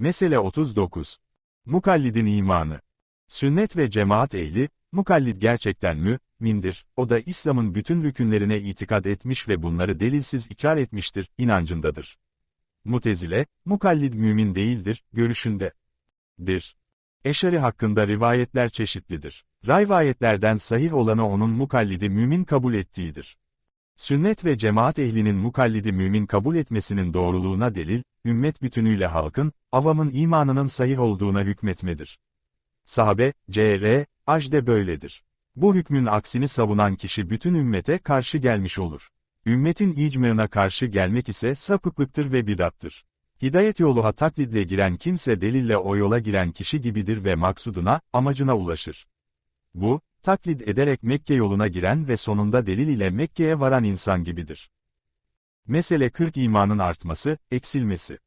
Mesele 39. Mukallidin imanı. Sünnet ve cemaat ehli, mukallid gerçekten mümindir, o da İslam'ın bütün rükünlerine itikad etmiş ve bunları delilsiz ikrar etmiştir, inancındadır. Mutezile, mukallid mümin değildir, görüşünde. dir. Eşari hakkında rivayetler çeşitlidir. Rivayetlerden sahih olanı onun mukallidi mümin kabul ettiğidir. Sünnet ve cemaat ehlinin mukallidi mümin kabul etmesinin doğruluğuna delil, ümmet bütünüyle halkın, avamın imanının sahih olduğuna hükmetmedir. Sahabe, C.R. Ajde böyledir. Bu hükmün aksini savunan kişi bütün ümmete karşı gelmiş olur. Ümmetin icmağına karşı gelmek ise sapıklıktır ve bidattır. Hidayet yolu taklidle giren kimse delille o yola giren kişi gibidir ve maksuduna, amacına ulaşır. Bu, taklit ederek Mekke yoluna giren ve sonunda delil ile Mekke'ye varan insan gibidir. Mesele 40 imanın artması, eksilmesi.